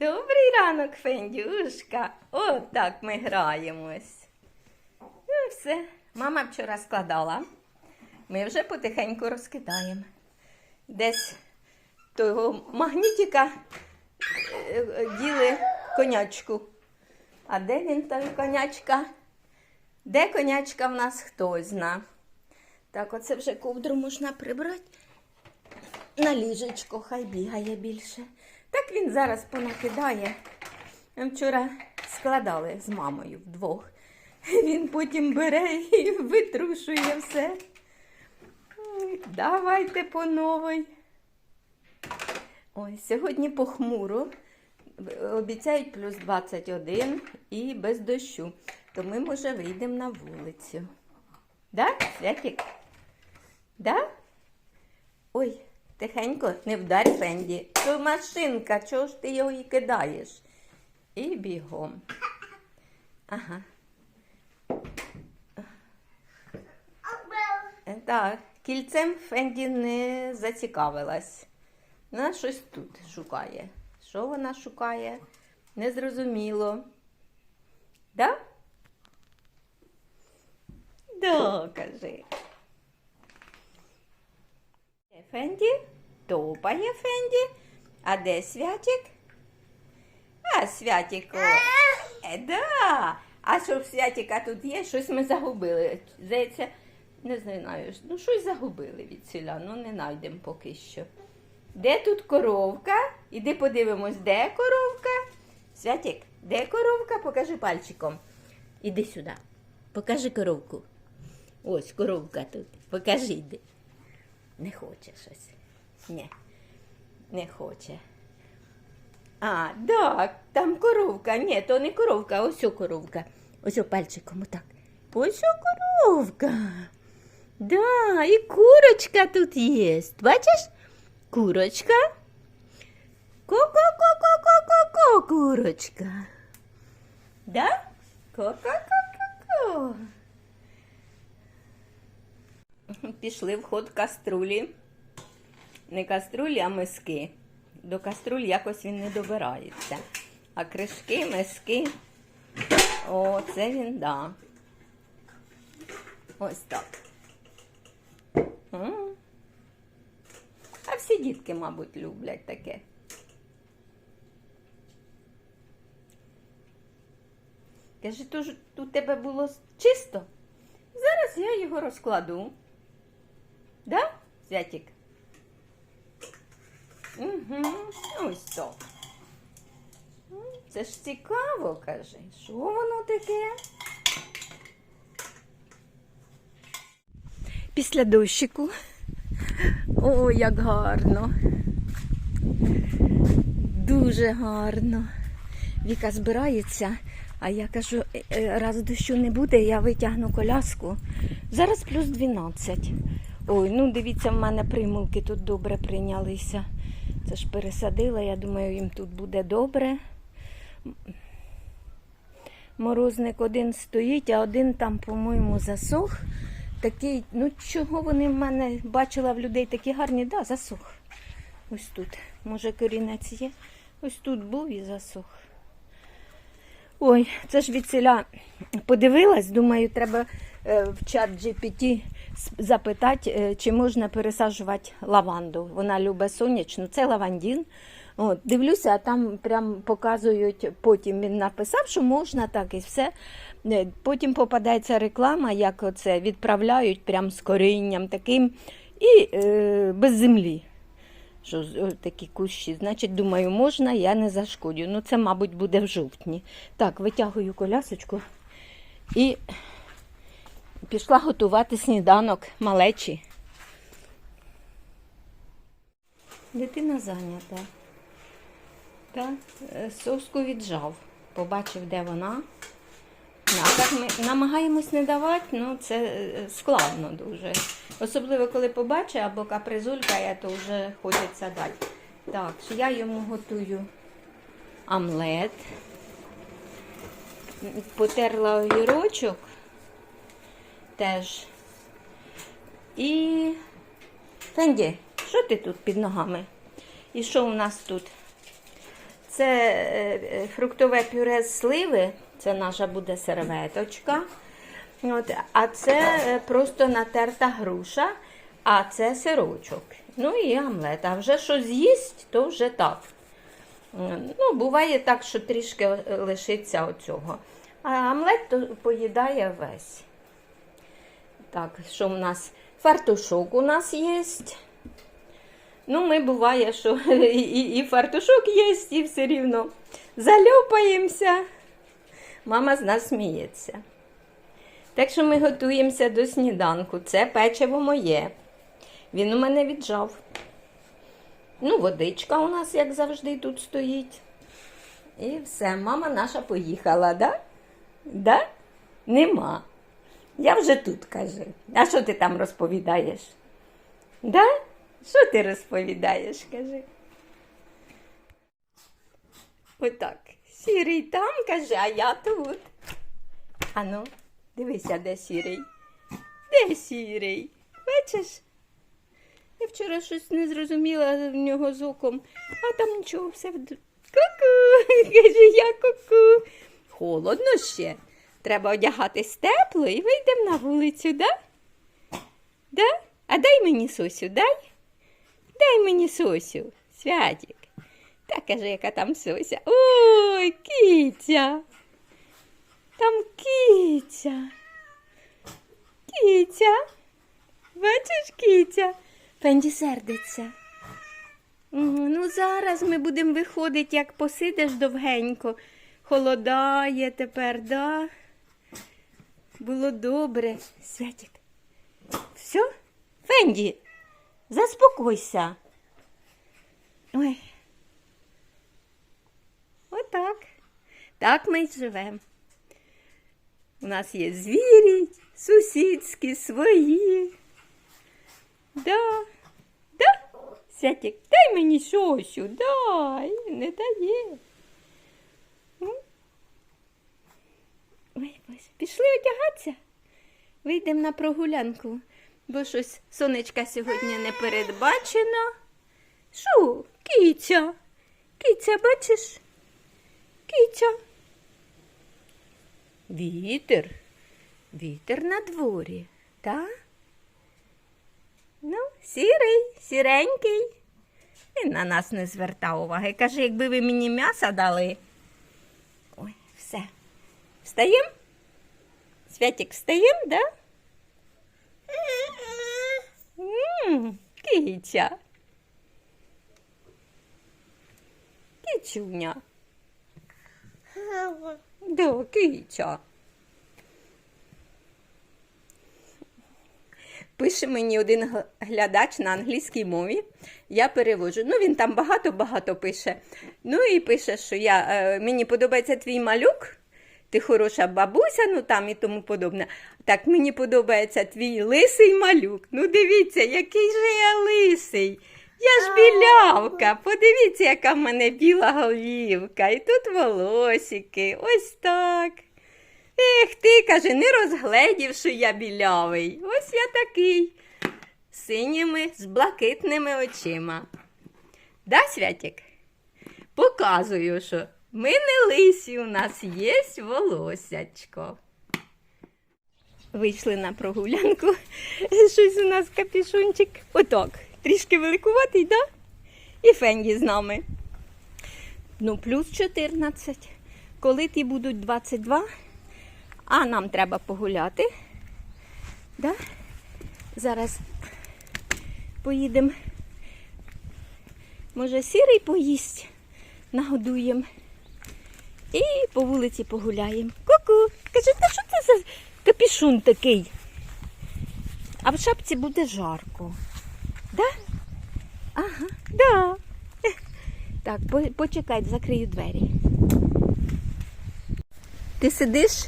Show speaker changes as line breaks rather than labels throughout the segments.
Добрий ранок, Фендюшка. От так ми граємось. Ну, все. Мама вчора складала. Ми вже потихеньку розкидаємо. Десь того магнітика е, е, діли конячку. А де він той конячка? Де конячка в нас хтось зна. Так, оце вже ковдру можна прибрати на ліжечко, хай бігає більше. Так він зараз понакидає. Вчора складали з мамою вдвох. Він потім бере і витрушує все. Давайте по новій. Ой, сьогодні похмуро. Обіцяють плюс 21 і без дощу. То ми, може, вийдемо на вулицю. Да, Святік? Да? Ой, тихенько, не вдарь Фенді. То машинка, чого ж ти його і кидаєш? І бігом. Ага. Е, Так, кільцем Фенді не зацікавилась. Вона щось тут шукає. Що вона шукає? Незрозуміло. Да? Да, кажи. Фенді? Топає Фенді. А де Святік? А, Святіку. Е, да. А що в Святіка тут є? Щось ми загубили. Здається, не знаю. Ну, щось загубили від селя, ну не знайдемо поки що. Де тут коровка? Іди подивимось, де коровка? Святік, де коровка? Покажи пальчиком. Іди сюди. Покажи коровку. Ось коровка тут. Покажи йди. Не хоче щось. Ні, не хоче. А, так, там коровка. Ні, то не коровка, ось о коровка. Ось пальчиком отак. Ось о коровка. Да, і курочка тут є. Бачиш? Курочка. Ко-ко-ко-ко-ко-ко-ко, курочка. Да? Ко-ко-ко-ко-ко. Пішли в ход каструлі. Не каструлі, а миски. До каструль якось він не добирається. А кришки, миски. О, це він, да. Ось так. А всі дітки, мабуть, люблять таке. Каже, то ж у тебе було чисто? Зараз я його розкладу. Да, Святік? Угу, ось так. М, Це ж цікаво, каже. Що воно таке? Після дощику. О, як гарно. Дуже гарно. Віка збирається, а я кажу, «Е, е, раз дощу не буде, я витягну коляску. Зараз плюс 12. Ой, ну дивіться, в мене примулки тут добре прийнялися. Це ж пересадила, я думаю, їм тут буде добре. Морозник один стоїть, а один там, по-моєму, засох. Такий, ну чого вони в мене бачила в людей такі гарні, да, засох. Ось тут. Може, корінець є. Ось тут був і засох. Ой, це ж від селя подивилась, думаю, треба е, в чат GPT запитати, е, чи можна пересаджувати лаванду. Вона любить сонячну, це лавандін. От, дивлюся, а там прям показують, потім він написав, що можна так і все. Е, Потім попадається реклама, як оце відправляють прям з корінням таким і е, без землі. Що такі кущі. Значить, думаю, можна, я не зашкодю. Ну, це, мабуть, буде в жовтні. Так, витягую колясочку і пішла готувати сніданок малечі. Дитина зайнята. Так, е, соску віджав. Побачив, де вона. Ну, А так ми намагаємось не давати, ну це е, складно дуже. Особливо, коли побачить або капризулькає, то вже хочеться дати. Так, я йому готую омлет. Потерла огірочок теж. І Фенді, що ти тут під ногами? І що у нас тут? Це е, е, фруктове пюре з сливи, це наша буде серветочка. От, а це е, просто натерта груша, а це сирочок. Ну і омлет. А вже що з'їсть, то вже так. Ну, буває так, що трішки лишиться оцього. А омлет то поїдає весь. Так, що в нас? Фартушок у нас є. Ну, ми буває, що і, і, і фартушок є, і все рівно зальопаємося. Мама з нас сміється. Так що ми готуємося до сніданку. Це печиво моє. Він у мене віджав. Ну, водичка у нас, як завжди, тут стоїть. І все, мама наша поїхала, да? Да? Нема. Я вже тут кажи. А що ти там розповідаєш? Да? Що ти розповідаєш, кажи? Отак. Сірий там каже, а я тут. Ану, дивися, де сірий. Де сірий? Бачиш? Я вчора щось не зрозуміла в нього з оком, а там нічого, все в... Ку-ку, каже, я ку-ку. Холодно ще. Треба одягатись тепло і вийдемо на вулицю, да? Да? А дай мені сосю, дай? Дай мені сосю, святик. Та каже, яка там сося. Ой, киця. Там киця. Киця. Бачиш, киця? Фенді сердиться. Ну, зараз ми будемо виходити, як посидиш довгенько. Холодає тепер, да? Було добре. Святик. Все? Фенді, заспокойся. Ой. Отак. Так ми й живемо. У нас є звірі, сусідські, свої. Да, да, Святик, дай мені сосю, дай, не дає. М? Ой, Боже, пішли одягатися. Вийдемо на прогулянку, бо щось сонечка сьогодні не передбачено. Що, киця? Киця, бачиш? Киця. Вітер. Вітер на дворі, так? Ну, сірий, сіренький. Він на нас не звертав уваги. Каже, якби ви мені м'яса дали. Ой, все. Встаєм? Святик, встаєм, да? М, Киця. Кицюня. Да, киця. Пише мені один глядач на англійській мові. Я переводжу. Ну, він там багато-багато пише. Ну і пише, що я, е, мені подобається твій малюк, ти хороша бабуся, ну там і тому подобне. Так, мені подобається твій лисий малюк. Ну, дивіться, який же я лисий. Я ж білявка. Подивіться, яка в мене біла голівка. І тут волосики. Ось так. Ех, ти, каже, не розгледів, що я білявий. Ось я такий. З Синіми, з блакитними очима. Да, Святик? Показую, що ми не лисі, у нас є волосячко. Вийшли на прогулянку. Щось у нас капішончик. Отак. Трішки великуватий, да? І Фенді з нами. Ну, плюс 14. Коли ті будуть 22, а нам треба погуляти. Да? Зараз поїдемо. Може, сірий поїсть, нагодуємо. І по вулиці погуляємо. Ку-ку. Каже, та що це за капішун такий? А в шапці буде жарко. Да? Ага, да. Так, почекай, закрию двері. Ти сидиш?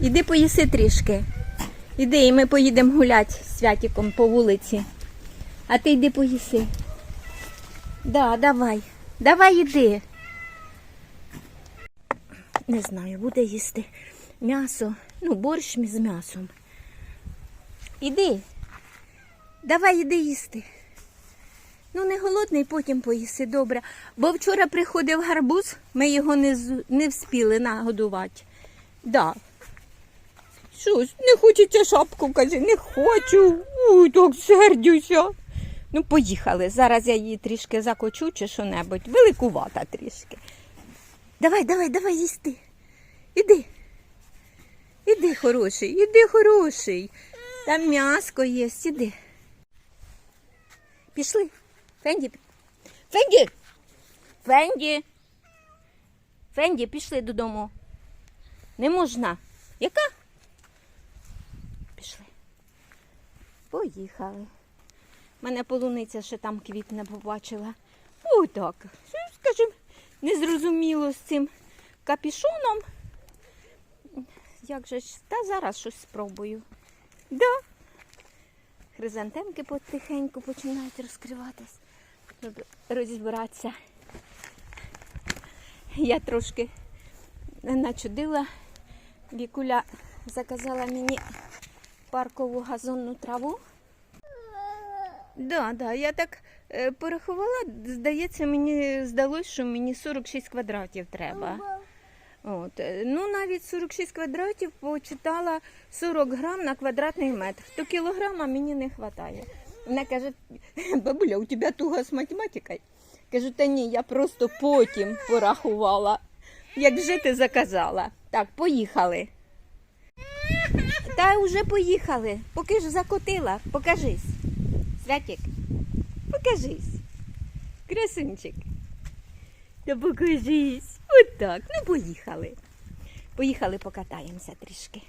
Іди поїси трішки. Іди, і ми поїдемо гуляти з святіком по вулиці. А ти йди поїси. Да, давай. Давай іди. Не знаю, буде їсти м'ясо. Ну, борщ з м'ясом. Іди. Давай іди їсти. Ну, не голодний, потім поїси добре. Бо вчора приходив гарбуз, ми його не, не вспіли нагодувати. Да. Щось, не хочеться шапку, каже, не хочу. Ой, так сердюся. Ну, поїхали. Зараз я її трішки закочу чи що-небудь. Великувата трішки. Давай, давай, давай їсти. Іди. Іди, хороший, іди, хороший. Там м'яско є, іди. Пішли. Фенді. Фенді. Фенді. Фенді, пішли додому. Не можна. Яка? Пішли. Поїхали. Мене полуниця ще там квітне побачила. Ой, так. Скажімо, незрозуміло з цим капішоном. Як же ж, та зараз щось спробую. Да. Хризантемки потихеньку починають розкриватись, розібратися. Я трошки начудила. Вікуля заказала мені паркову газонну траву. Да, да, я так порахувала, здається, мені здалося, що мені 46 квадратів треба. От. е, Ну, навіть 46 квадратів почитала 40 грам на квадратний метр. То кілограма мені не вистачає. Вона каже, бабуля, у тебе туго з математикою? Кажу, та ні, я просто потім порахувала, як жити заказала. Так, поїхали. Та вже поїхали. Поки ж закотила, покажись. Святик, покажись. Красунчик. Та покажись. От так. Ну, поїхали. Поїхали покатаємося трішки.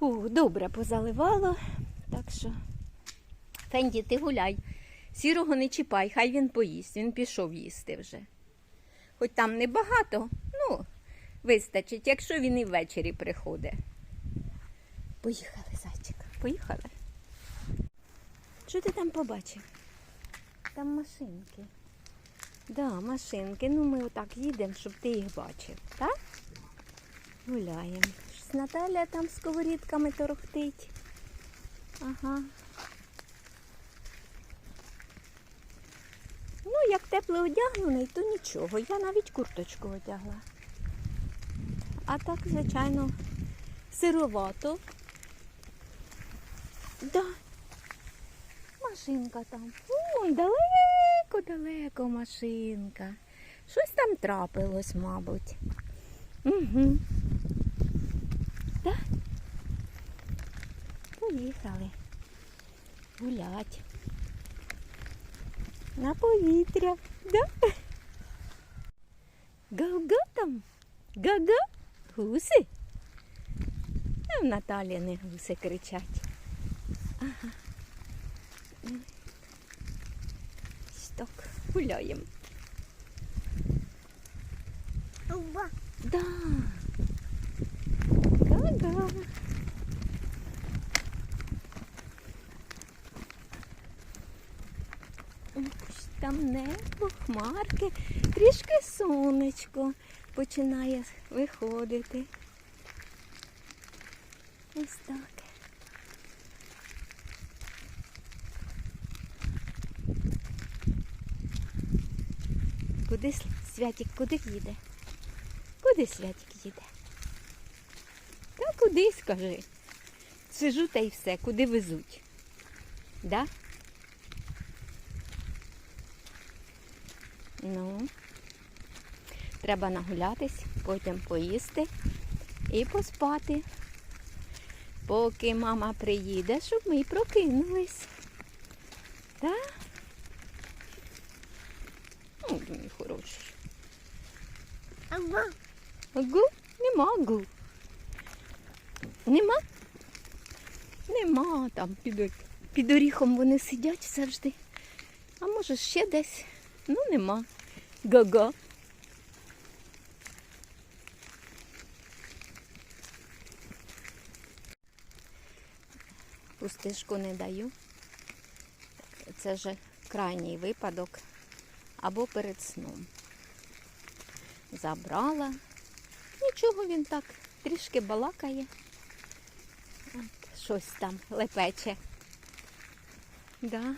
О, добре позаливало. Так що. Фенді, ти гуляй. Сірого не чіпай, хай він поїсть. Він пішов їсти вже. Хоч там небагато, ну, вистачить, якщо він і ввечері приходить. Поїхали, зайчик, поїхали. Що ти там побачив? Там машинки. Да, машинки. Ну ми отак їдемо, щоб ти їх бачив, так? Гуляємо. Наталя там сковорідками торохтить. Ага. Ну, як тепло одягнений, то нічого. Я навіть курточку одягла. А так, звичайно, сировато. Да. Машинка там. Вон далеко-далеко машинка. Щось там трапилось, мабуть. Угу. Так. Поїхали. Гулять. На повітря. Да? Га-га там. Га-га. Гуси. А в Наталі не гуси кричать. Ага. Ось Так, гуляємо. Да. Ось Там небо, хмарки, трішки сонечко починає виходити. Ось так. Куди С- Святік, куди їде? Куди Святік їде? Та куди, скажи. Сижу та й все, куди везуть. Да? Ну, треба нагулятись, потім поїсти і поспати. Поки мама приїде, щоб ми прокинулись. Так? Ну, мій хороший. Гу? Нема гу. Нема? Нема там під, під оріхом вони сидять завжди. А може ще десь? Ну нема. Га-га. Пустишку не даю. Це вже крайній випадок або перед сном. Забрала. Нічого він так трішки балакає. От, Щось там лепече. Да.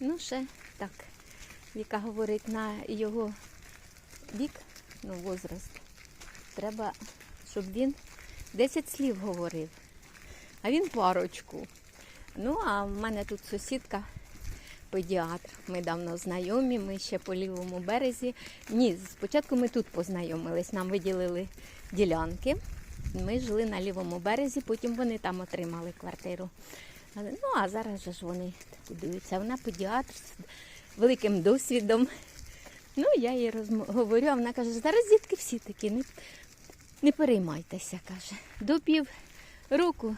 Ну, ще так, Віка говорить на його вік, ну, возраст, треба, щоб він 10 слів говорив, а він парочку. Ну, а в мене тут сусідка, педіатр. Ми давно знайомі, ми ще по лівому березі. Ні, спочатку ми тут познайомились, нам виділили ділянки. Ми жили на лівому березі, потім вони там отримали квартиру. Ну, а зараз же ж вони будуються. Вона педіатр з великим досвідом. Ну, я їй розм- говорю, а вона каже, зараз дітки всі такі, не, не переймайтеся, каже. До пів року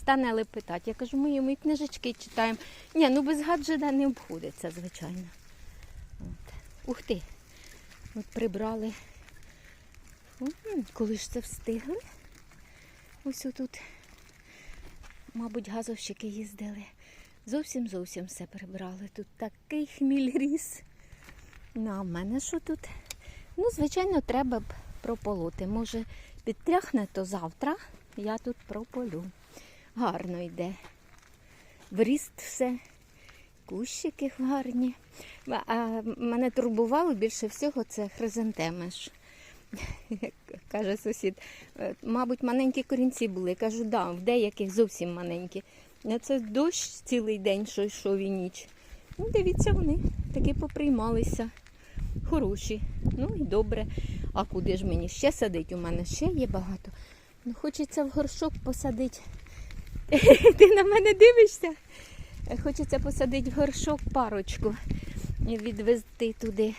стане лепетати. Я кажу, ми йому і книжечки читаємо. Ні, ну без гаджета не обходиться, звичайно. От. Ух ти. От прибрали. Коли ж це встигли? Ось отут, мабуть, газовщики їздили. Зовсім зовсім все прибрали. Тут такий хміль ріс. Ну, а в мене що тут? Ну, звичайно, треба б прополоти. Може, підтряхне, то завтра я тут прополю. Гарно йде. Вріст все, кущики гарні. А- мене турбувало більше всього це хризантеми. Як каже сусід, «Е, мабуть, маленькі корінці були. Кажу, да, в деяких зовсім маленькі. Це дощ цілий день, що йшов і ніч. Ну, дивіться, вони таки поприймалися. Хороші. Ну і добре. А куди ж мені ще садить? У мене ще є багато. Ну, хочеться в горшок посадити. Ти на мене дивишся? Хочеться посадити в горшок парочку і відвезти туди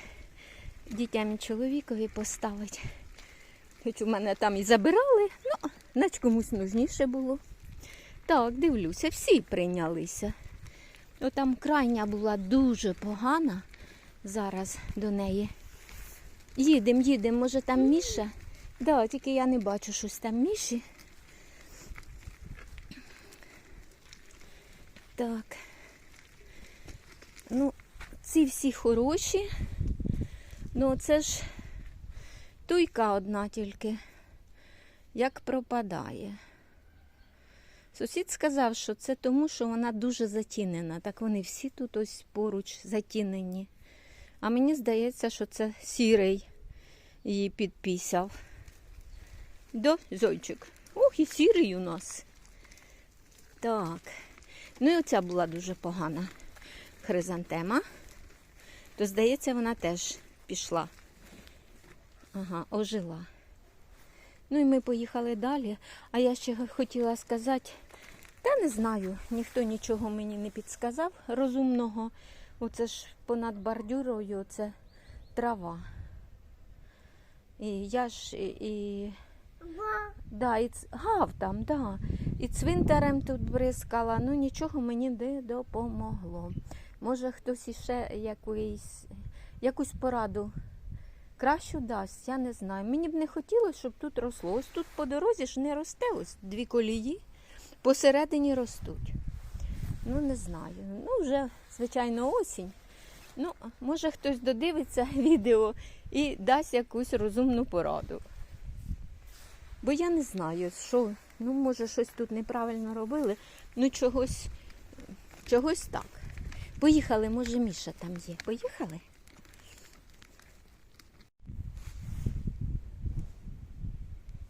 дітям і чоловікові поставити. Хоч у мене там і забирали, ну, наче комусь нужніше було. Так, дивлюся, всі прийнялися. Отам крайня була дуже погана зараз до неї. Їдемо, їдемо, може там Міша? Да, тільки я не бачу щось там Міші. Так. Ну, ці всі хороші. Ну, це ж туйка одна тільки, як пропадає. Сусід сказав, що це тому, що вона дуже затінена. Так вони всі тут ось поруч затінені. А мені здається, що це сірий її підпісяв. Да, зойчик? Ох, і сірий у нас. Так. Ну і оця була дуже погана хризантема. То, здається, вона теж пішла. Ага, ожила. Ну і ми поїхали далі. А я ще хотіла сказати, та не знаю, ніхто нічого мені не підсказав розумного. Оце ж понад бордюрою це трава. І я ж і, і Да, і ц... гав там, да. І цвинтарем тут бризкала, ну нічого мені не допомогло. Може хтось іще якусь, якусь пораду кращу дасть, я не знаю. Мені б не хотілося, щоб тут росло. Ось тут по дорозі ж не росте, ось дві колії, посередині ростуть. Ну, не знаю. Ну, вже, звичайно, осінь. Ну, може хтось додивиться відео і дасть якусь розумну пораду. Бо я не знаю, що, ну, може, щось тут неправильно робили, ну чогось, чогось так. Поїхали, може, Міша там є. Поїхали?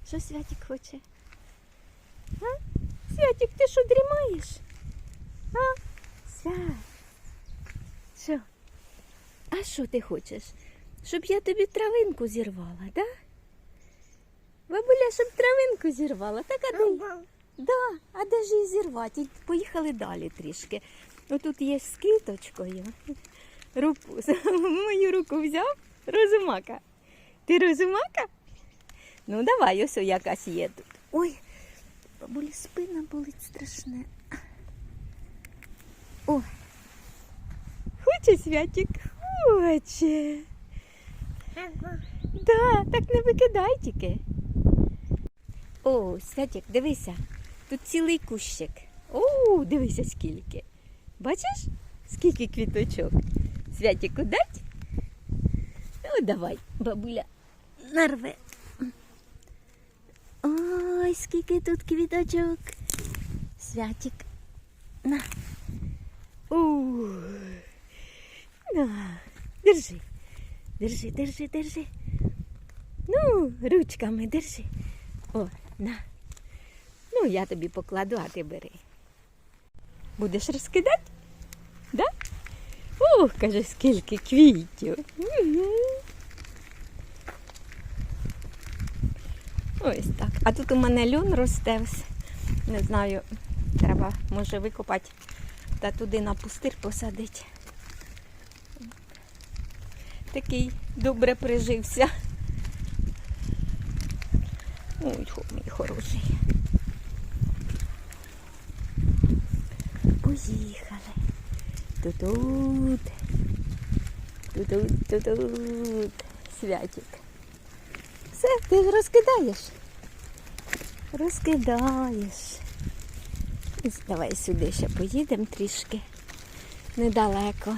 Що Святик хоче? А? Святик, ти що дрімаєш? А? Свят. Що? А що ти хочеш? Щоб я тобі травинку зірвала, так? Да? Бабуля, щоб травинку зірвала. Так, а де? Да, а де ж її зірвати? Поїхали далі трішки. Отут є з квіточкою. Руку, мою руку взяв розумака. Ти розумака? Ну давай, ось якась є тут. Ой, бабулі спина болить страшне. О, хоче святик? Хоче. Да, так не викидай тільки. О, Святик, дивися, тут цілий кущик. О, дивися скільки. Бачиш, скільки квіточок? Святику дать? Ну, давай, бабуля, нарве. Ой, скільки тут квіточок. Святик. На. На, держи. Держи, держи, держи. Ну, ручками держи. О, на. Ну, я тобі покладу, а ти бери. Будеш розкидати? Да? Ух, каже, скільки квітів. Ось так. А тут у мене льон росте. Не знаю, треба, може, викопати та туди на пустир посадити. Такий добре прижився. Ой, хо, мій хороший. Поїхали. Тут-тут. Тут-тут, тут-тут. Святик. Все, ти розкидаєш? Розкидаєш. Ось Давай сюди ще поїдемо трішки. Недалеко.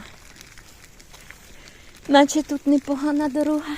Наче тут непогана дорога.